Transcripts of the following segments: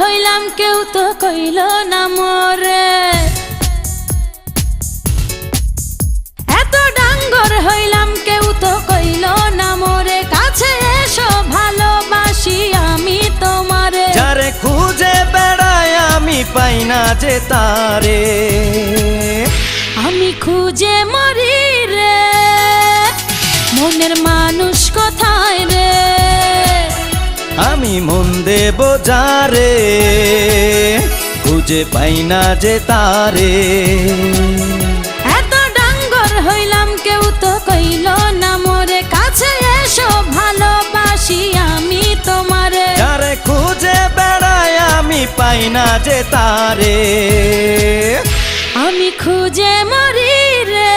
হইলাম কেউ তো কইল না মরে। এত ডাঙ্গর হইলাম কেউ তো কইল না মরে। কাছে এসো ভালোবাসি আমি তোমারে। যারে খুঁজে বেড়ায় আমি পাই না যে তারে। আমি খুঁজে মরি রে। মনের মানুষ কোথায় রে? আমি মন দেব যারে খুঁজে পাই না যে তারে। এত ডাঙ্গর হইলাম কেউ তো কইল না মরে কাছে এসো ভালোবাসি আমি তোমারে। যারে খুঁজে বেড়ায় আমি পাই না যে তারে। আমি খুঁজে মরি রে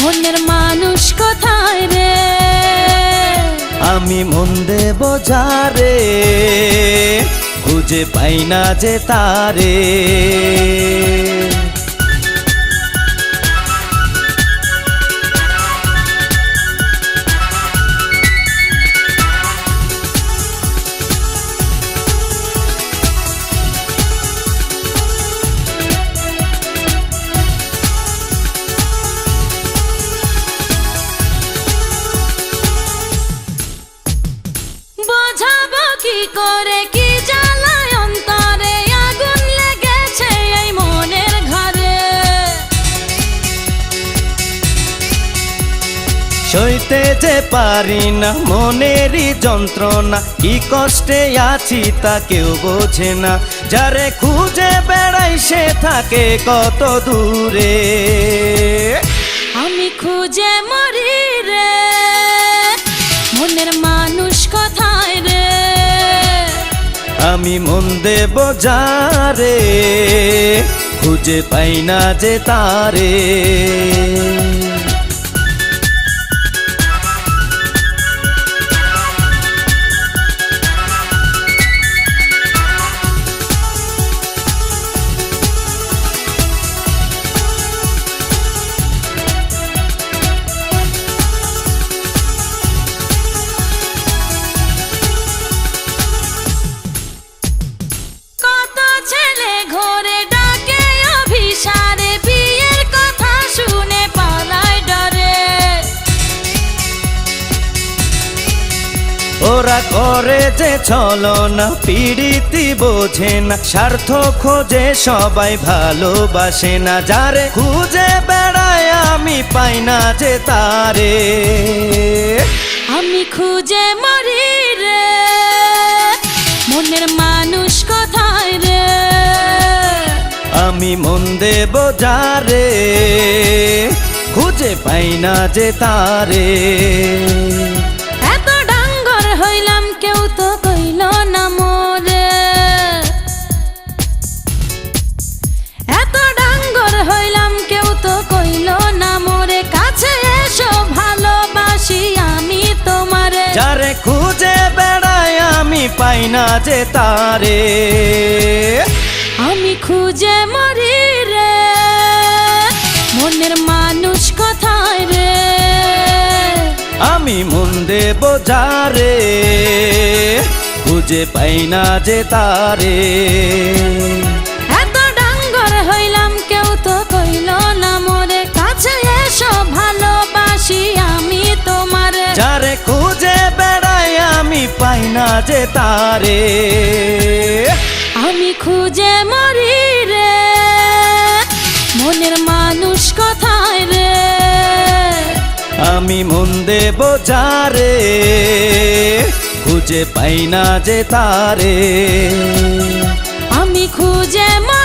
মনের আমি মন দেব যারে খুঁজে পাই না যে তারে। কি করে কি জ্বালায় অন্তরে? আগুন লেগেছে এই মনের ঘরে। সইতে যে পারি না মনেরই যন্ত্রণা কি কষ্টে আছি তা কেউ বোঝে না। যারে খুঁজে বেড়াই সে থাকে কত দূরে। আমি খুঁজে মরি রে মনের মানুষ আমি মন দেব যারে খুঁজে পাই না যে তারে। করে যে চলো না পিড়িতি বোঝে না স্বার্থ খোঁজে সবাই ভালোবাসে না যারে খুঁজে বেড়ায় আমি পাই না যে তারে। আমি খুঁজে মরি রে মনের মানুষ কোথায় রে? আমি মন দেব যারে খুঁজে পাই না যে তারে। পাই না যে তারে। আমি খুঁজে মরি রে মনের মানুষ কোথায় রে? আমি মন দেব যারে খুঁজে পাই না যে তারে। না যে তারে। আমি খুঁজে মরি রে মনের মানুষ কথায় রে? আমি মন দেব যারে খুঁজে পাই না যে তারে। আমি খুঁজে মরি